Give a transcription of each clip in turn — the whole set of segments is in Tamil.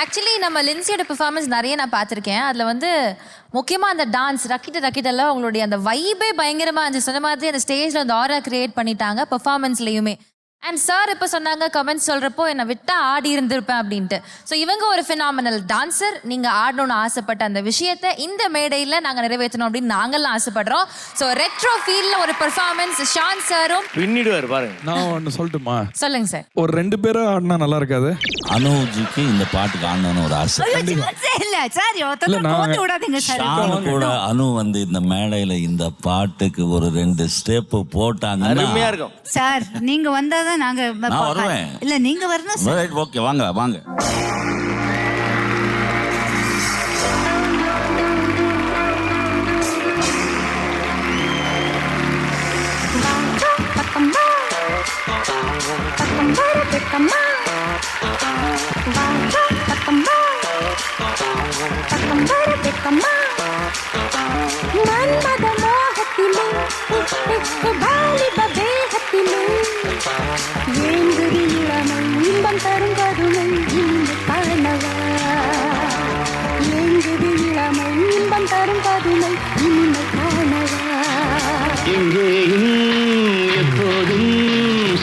ஆக்சுவலி நம்ம லின்சியோட பெர்ஃபார்மன்ஸ் நிறைய நான் பார்த்துருக்கேன். அதில் வந்து முக்கியமாக அந்த டான்ஸ் ரக்கிட்ட ரக்கிட்டெல்லாம் உங்களுடைய அந்த வைபே பயங்கரமாக இருந்துச்சு. சொன்ன மாதிரி அந்த ஸ்டேஜில் அந்த ஆரா கிரியேட் பண்ணிட்டாங்க பெர்ஃபார்மன்ஸ்லையுமே அண்ட் சார் இப்போ சொன்னாங்க கமெண்ட்ஸ் சொல்கிறப்போ என்னை விட்டா ஆடி இருந்திருப்பேன் அப்படின்ட்டு. ஸோ இவங்க ஒரு ஃபினாமினல் டான்சர் நீங்கள் ஆடணும்னு ஆசைப்பட்ட அந்த விஷயத்தை இந்த மேடையில் நாங்கள் நிறைவேற்றணும் அப்படின்னு நாங்கள்லாம் ஆசைப்படுறோம். ஸோ ரெட்ரோ ஃபீல்டில் ஒரு பெர்ஃபார்மன்ஸ் ஷான் சாரும் பின்னிடுவார் பாருங்க. நான் ஒன்று சொல்லட்டுமா? சொல்லுங்க சார் ஒரு ரெண்டு பேரும் ஆடினா நல்லா இருக்காது? அனுஜிக்கு இந்த பாட்டுக்கு ஆடணும்னு ஒரு ஆசை. கூட அனு வந்து இந்த மேடையில இந்த பாட்டுக்கு ஒரு ரெண்டு ஸ்டெப் போட்டாங்கன்னா அருமையா இருக்கும். சார் நீங்க வந்தாதான் நாங்க வருவேன். இல்ல நீங்க வரணும் ஓகே வாங்க வாங்க. மன்மத மோகத்திலே வாலிப வேகத்திலே ஏங்குதி இளமை இன்பம் தரும் கருணை இன்று காணவா ஏங்குதி இளமை இன்பம் தரும் கருணை இன்று காணவா எங்கேயும் எப்போதும்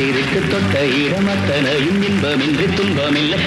காத்திருக்கு தொட்ட இடமத்தனையும் துன்பம் துன்பமில்லை.